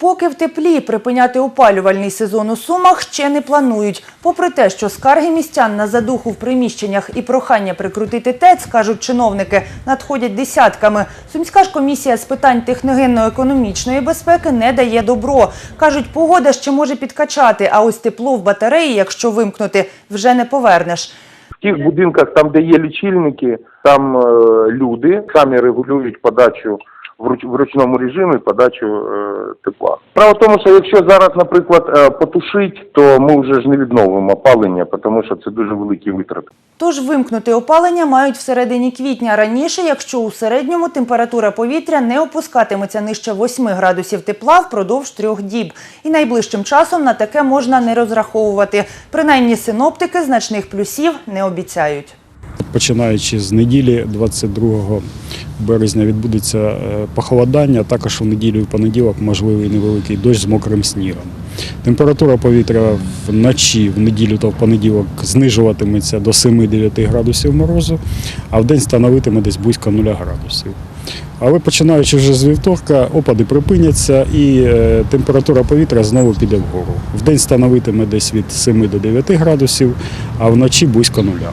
Поки в теплі припиняти опалювальний сезон у Сумах ще не планують. Попри те, що скарги містян на задуху в приміщеннях і прохання прикрутити ТЕЦ, кажуть чиновники, надходять десятками. Сумська ж комісія з питань техногенно-економічної безпеки не дає добро. Кажуть, погода ще може підкачати, а ось тепло в батареї, якщо вимкнути, вже не повернеш. В тих будинках, там, де є лічильники, там е, люди самі регулюють подачу в, руч, в ручному режимі подачу е, тепла. Справа в тому, що якщо зараз, наприклад, е, потушить, то ми вже ж не відновимо опалення, тому що це дуже великі витрати. Тож вимкнути опалення мають всередині квітня раніше, якщо у середньому температура повітря не опускатиметься нижче 8 градусів тепла впродовж трьох діб. І найближчим часом на таке можна не розраховувати. Принаймні синоптики значних плюсів не обіцяють. Починаючи з неділі, 22 березня, відбудеться е, похолодання. Також у неділю і понеділок можливий невеликий дощ з мокрим снігом. Температура повітря вночі, в неділю та в понеділок знижуватиметься до 7-9 градусів морозу, а в день становитиме десь близько 0 градусів. Але починаючи вже з вівторка, опади припиняться і е, температура повітря знову піде вгору. В день становитиме десь від 7 до 9 градусів, а вночі близько нуля.